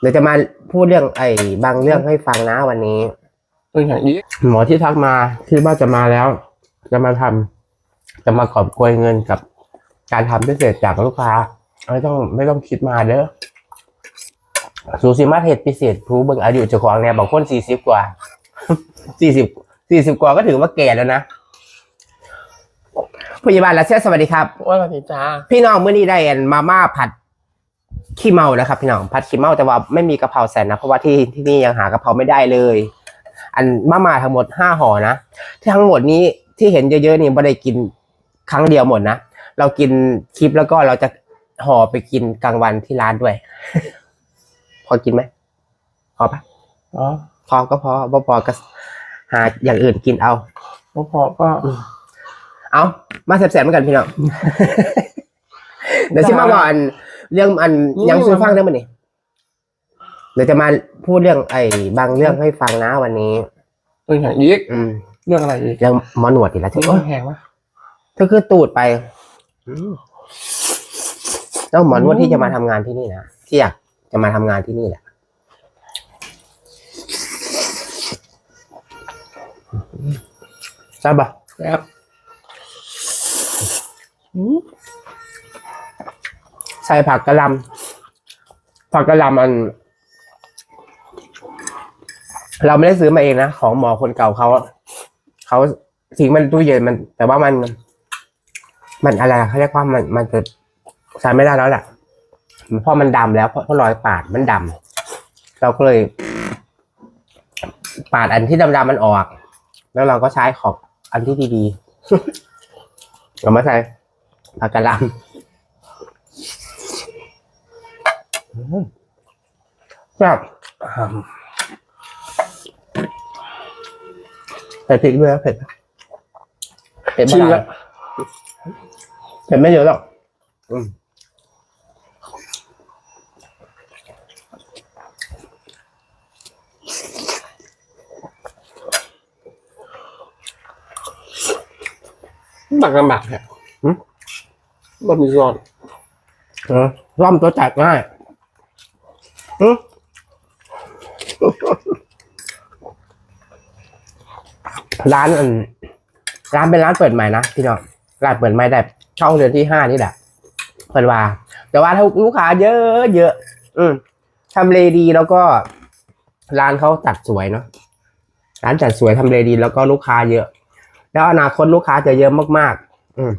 เดี๋ยวจะมาพูดเรื่องไอ้บางเรื่องให้ฟังนะวันนี้ ตัวอย่างนี้หมอที่ทักมาที่ว่าจะมาแล้ว จะมาทำจะมากอบโกยเงินกับการทำพิเศษจากลูกค้า ไม่ต้องไม่ต้องคิดมาเด้อสูสิมาเหตุพิเศษผู้เบิ่งอายุเจ้าของเนี่ยบางคนสี่สิบกว่า สี่สิบสี่สิบกว่าก็ถือว่าแก่แล้วนะพยาบาลและเสียสวัสดีครับ ว่าสวัสดีจ้าพี่น้องเมื่อนี้ได้อันมาม่าผัด ขี้เมานะครับพี่น้องผัดขี้เมาแต่ว่าไม่มีกะเพราใส่นะเพราะว่าที่ที่นี่ยังหากะเพราไม่ได้เลย อันมาม่าทั้งหมดห้าห่อนะที่ทั้งหมดนี้ที่เห็นเยอะๆนี่ไม่ได้กินครั้งเดียวหมดนะเรากินคลิปแล้วก็เราจะห่อไปกินกลางวันที่ร้านด้วย พอกินไหมพอปะอ๋อพอก็พอบ่พอก็หาอย่างอื่นกินเอาพอพอก็ เอามาแสบๆเหมือนกันพี่น้องเดี๋ยวชิมาบอกอัน เรื่องอันยังซื้อฟังได้มั้ยนี่เดี๋ยวจะมาพูดเรื่องไอ้บางเรื่องให้ฟังนะวันนี้ตัวอย่างนี้อืมเรื่องอะไรอีกเรื่องหมอหนวดอีกแล้วเธอต้โอ๊อยงแพงวะเธอคือตูดไปแล้วหมอนวดที่จะมาทำงานที่นี่นะที่อยากจะมาทำงานที่นี่แหละทราบปะครับอืมใส่ผักกระหลำผักกระหลำอัน เราไม่ได้ซื้อมาเองนะ ของหมอคนเก่าเขา เขาทิ้งมันตู้เย็นมัน แต่ว่ามัน มันอะไรเขาเรียกว่ามันมันจะใช้ไม่ได้แล้วแหละเพราะมันดำแล้วเพราะรอยปาดมันดำเราก็เลย ปาดอันที่ดำๆมันออก แล้วเราก็ใช้ขอบอันที่ดีๆเอามาใส่ผักกระหลำ ครับใส่พริกด้วยนะเผ็ดเผ็ดชิมมากแล้วเผ็ดไม่เยอะหรอกอืมหมักลำบากเนี่ยบะหมี่ซอนเออร่อมตัวจัดง่ายอืม ร้านอันร้านเป็นร้านเปิดใหม่นะพี่น้องร้านเปิดใหม่แต่ช่องเดือนที่ห้านี่แหละเปิดว่า แต่ว่าถ้าลูกค้าเยอะเยอะอืมทำเลดีแล้วก็ ร้านเขาจัดสวยเนาะร้านจัดสวยทำเลดีแล้วก็ลูกค้าเยอะ แล้วอนาคตลูกค้าจะเยอะมากๆ อืม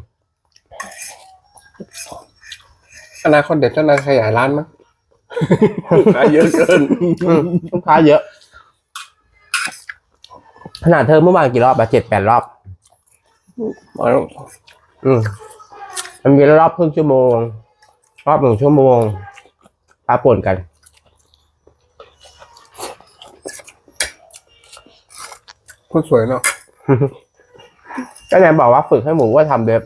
อนาคตเด็ดจะนาขยายร้านมั้ งขายเยอะเกินอืมลูกค้าเยอะ ขนาดเธอเมื่อวานกี่รอบอะเจ็ดแปดรอบอ๋ออืมมันมีรอบครึ่งชั่วโมง รอบหนึ่งชั่วโมงปาป่นกัน คนสวยเนาะก็ไหนบอกว่าฝึกให้หมูว่าทำเด็บ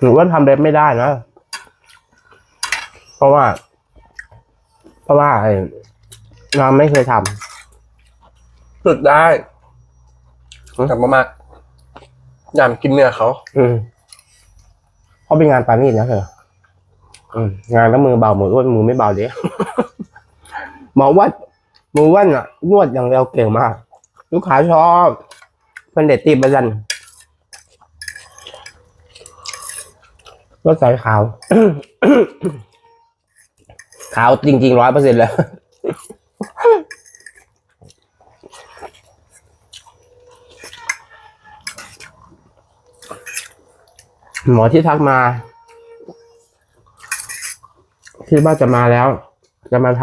หนูว่าทำเด็บไม่ได้นะ เพราะว่า เพราะว่าไอ้เราไม่เคยทำสุดได้กลับมามากยามกินเนื้อเขา อืมเพราะเป็นงานปานีตนะเธออืมงานแล้วมือเบามืออ้วนมือไม่เบาเด้หมอวัดมืออ้วันอะนวดอย่างเดียวเก่งมาก ลูกค้าชอบเพิ่นเด็ดตีบันรถสายขาว ขาวจริงๆร้อยเปอร์เซ็นต์เลยหมอที่ทักมา ที่ว่าจะมาแล้ว จะมาท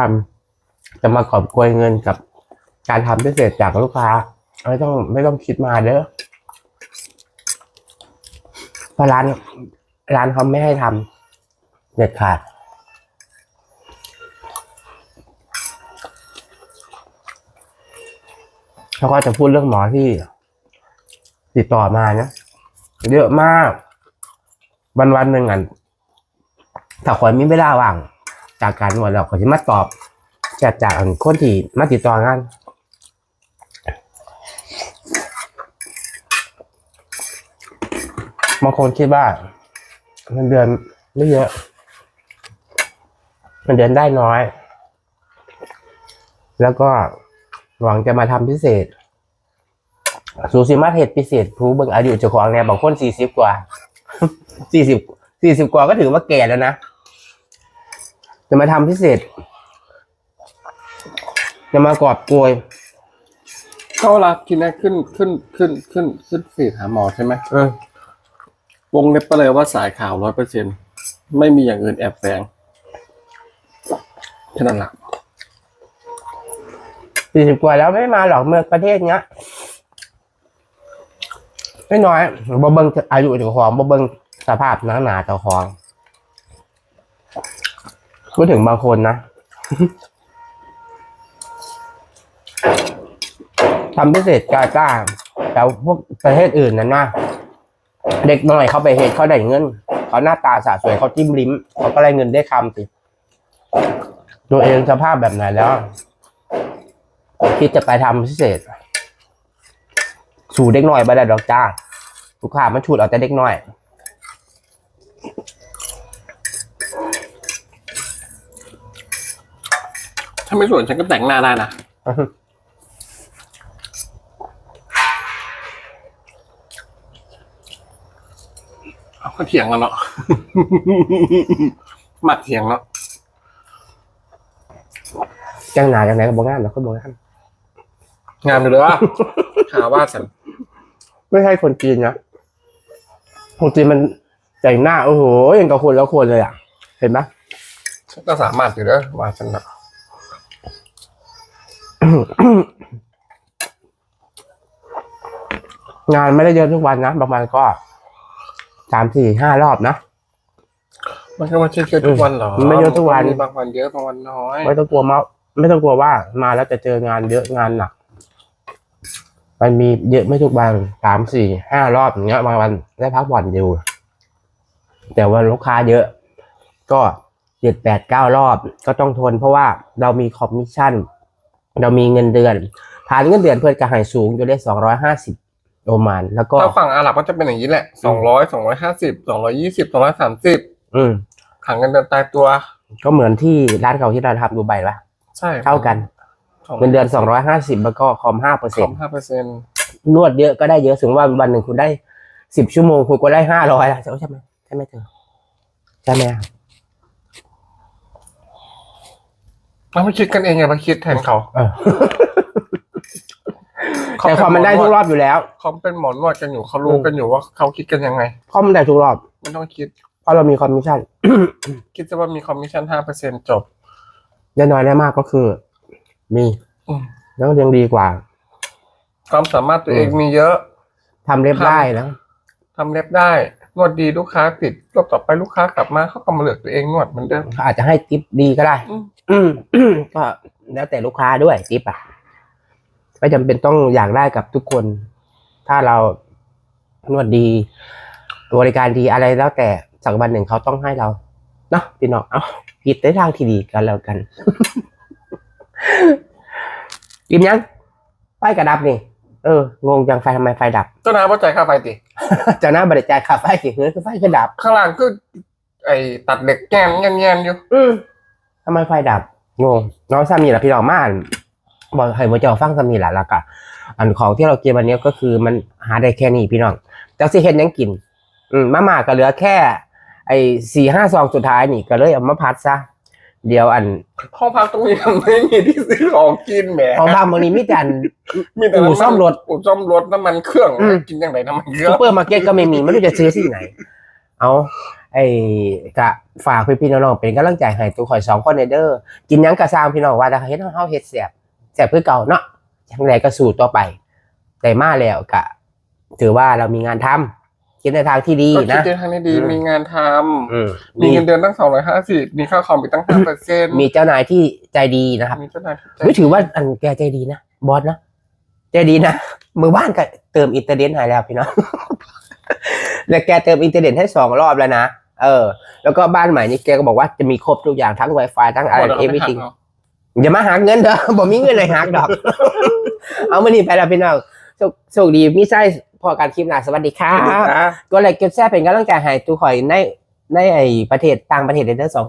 ำจะมากอบโกยเงินกับการทำพิเศษจากลูกค้า ไม่ต้องไม่ต้องคิดมาเด้อเพราะร้านร้านเขาไม่ให้ทำเด็ดขาด เขาก็จะพูดเรื่องหมอที่ ติดต่อมาเนะเยอะมาก วันวันๆหนึ่งอันถ้าคนมีไม่ได้ว่าง จากการหมดเราก็จะมาตอบจากจากคนที่มาติดต่องานบางคนคิดว่าเงินเดือนไม่เยอะเงินเดือนได้น้อย แล้วก็ หวังจะมาทำพิเศษ สูสิมาเหตุพิเศษผู้เบิ่งอายุเจ้าของเนี่ยบางคนสี่สิบกว่าสี่สิบสี่สิบกว่าก็ถือว่าแก่แล้วนะ จะมาทำพิเศษ จะมากอบโกยก็เวลากินนะขึ้นขึ้นขึ้นขึ้นขึ้นฟีดหาหมอใช่ไหมเออวงเล็บไปเลยว่าสายข่าวร้อยเปอร์เซ็นไม่มีอย่างอื่นแอบแฝงแค่นั้นแหละ สี่สิบกว่าแล้วไม่มาหรอกเมื่อประเทศเนี้ยไม่น้อยบ่เบิงอายุเจ้าของบ่เบิงสภาพหนาหนาๆเจ้าของพูดถึงบางคนนะทำพิเศษกล้ากล้าแต่พวกประเทศอื่นนั้นนะเด็กหน่อยเขาไปเหตุเขาได้เงินเขาหน้าตาสะสวยเขาจิ้มลิ้มเขาก็ได้เงินได้คำสิตัวเองสภาพแบบไหนแล้ว คิดจะไปทำพิเศษ สู่เด็กน้อยบ่ได้ดอกจ้าลูกค้ามันชูดเอาแต่เด็กน้อยถ้าไม่สวยฉันก็แต่งหน้าได้นะเอาก็เถียงกันเนาะหมักเถียงเนาะจังหนาจังไหนก็บอกงานแล้วก็บอกงาน งามอยู่เลยว่าหาว่าฉันไม่ใช่คนจีนนะคนจีนมันแต่งหน้าโอ้โหยังกับคนแล้วคนเลยอะ เห็นไหมฉันก็สามารถอยู่เด้อว่าฉันนะงานไม่ได้เยอะทุกวันนะประมาณก็สามสี่ห้ารอบนะมันก็ไม่ใช่เยอะทุกวันหรอไม่เยอะทุกวันมีบางวันเยอะบางวันน้อย ไม่ต้องกลัวมาไม่ต้องกลัวว่ามาแล้วจะเจองานเยอะงานหนัก มันมีเยอะไม่ทุกวันสามสี่ห้ารอบอย่างเงี้ยบางวันได้พักผ่อนอยู่ แต่ว่าลูกค้าเยอะ ก็เจ็ดแปดเก้ารอบก็ต้องทน เพราะว่าเรามีคอมมิชชั่น เรามีเงินเดือนฐานเงินเดือนเพื่อนกระหายสูงอยู่ได้สองร้อยห้าสิบโอมาน แล้วก็ถ้าฝั่งอาหรับก็จะเป็นอย่างนี้แหละสองร้อยสองร้อยห้าสิบสองร้อยี่สิบสองร้อยสามสิบอืมขังเงินเดือนตายตัว ก็เหมือนที่ร้านเก่าที่เราทำดูใบปะใช่เท่ากัน เงินเดือนสองร้อยห้าสิบแล้วก็คอมห้าเปอร์คเซ็อนมต์ห้าเปอร์เซ็นต์นวดเยอะก็ได้เยอะสมมติว่าวันหนึ่งคุณได้สิบชั่วโมงคุณก็ได้ห้าร้อยละใช่ไหมใช่ไหมเธอใช่ไหมเราไม่คิดกันเองไงมาคิดแทนเขาเออแต่คอมมันได้ทุกรอบอยู่แล้วเขาเป็นหมอนวดกันอยู่เขารู้กันอยู่ว่าเขาคิดกันยังไงคอมมันได้ทุกรอบ ไม่ต้องคิด เพราะเรามีคอมมิชชั่น คิดซะว่ามีคอมมิชชั่นห้าเปอร์เซ็นต์จบได้น้อยได้มากก็คือ มีอืม แล้วยังดีกว่าความสามารถตัวเองอืมมีเยอะ ทำเล็บได้นะทำเล็บได้นวดดีลูกค้าติดรอบต่อไปลูกค้ากลับมาเขาก็มาเลือกตัวเองนวดเหมือนเดิมเขาอาจจะให้ทิปดีก็ได้ อืม อืม ก็แล้วแต่ลูกค้าด้วยทิปอะไม่จำเป็นต้องอยากได้กับทุกคน ถ้าเรานวดดีบริการดีอะไรแล้วแต่สักวันหนึ่งเขาต้องให้เราเนาะพี่น้องเอาคิดในทางที่ดีกันแล้วกัน กินยังไฟกระดับนี่ เอองงจังไฟทำไมไฟดับ เจ้านายว่าจ่ายค่าไฟติ เจะหน้าบริจาคค่าไฟกี่เฮ้ยคือไฟกระดับ ข้างล่างคือไอ้ตัดเหล็กแง่นแง่นแง่นอยู่ อืมทำไมไฟดับงงน้องสามีแหละพี่น้องมาอ่านบอกให้มาเจ้าฟังสามีแหละแล้วก็อันของที่เราเกินวันนี้ก็คือมันหาได้แค่นี้พี่น้องจักสิเฮ็ดหยังกิน อืมมาม่าก็เหลือแค่ ไอ้สี่ห้าซองสุดท้ายนี่ก็เลยเอามาพัดซะ เดี๋ยวอันห้องพักตรงนี้มันไม่มีที่ซื้อของกินแหมของบ้านบางนี้มีแต่อันมีแต่อู่ซ่อมรถอู่ซ่อมรถน้ำมันเครื่องอืมกินยังไงน้ำมันเยซูอะเปอร์มาร์เก็ตก็ไม่มีไม่รู้จะซื้อที่ไหน เอาไอ้กะฝากพี่พี่ๆน้องๆเป็นกำลังใจให้ตัวข่อยสองคนในเด้อกินหยังกะสร้างพี่น้องว่าแต่เฮ็ดเฮาเฮ็ดแซ่บแซ่บคือเก่าเนาะจังไดก็สู้ต่อไปแต่มาแล้วกะถือว่าเรามีงานทำ คิดในทางที่ดีก็คิดนะ ในทางนี้ดีอืม มีงานทอืมำมีเงินเดือนตั้งสองร้อยห้าสิบมีค่าคอมอีกตั้งห้าเปอร์เซ็นต์มีเจ้านายที่ใจดีนะครับมีเจ้านายที่ใจไม่ถือว่าอันแกใจดีนะบอสนะ ใจดีนะมือบ้านก็เติมอินเทอร์เน็ตให้แล้วพี่น้อง แล้วแกเติมอินเทอร์เน็ตให้สองรอบแล้วนะเออ แล้วก็บ้านใหม่นี่แกก็บอกว่าจะมีครบทุกอย่างทั้ง Wi-Fi ทั้งอะไรหมดแล้วเอก็ฟไม่วีหักติงเนาะอย่ามาหักเงินเด้อ บ่มีเงินเลยหักดอก เอามานี่ไปแล้วพี่น้องโชคโชคดีมีไส้พ อการคลิปหน้าสวัสดีค่ะสวัสดีครับ ก็เลยเก็บแซ่เป็นกำลังใจให้ทุกข่อยในในไอประเทศต่างประเทศเด้อสอง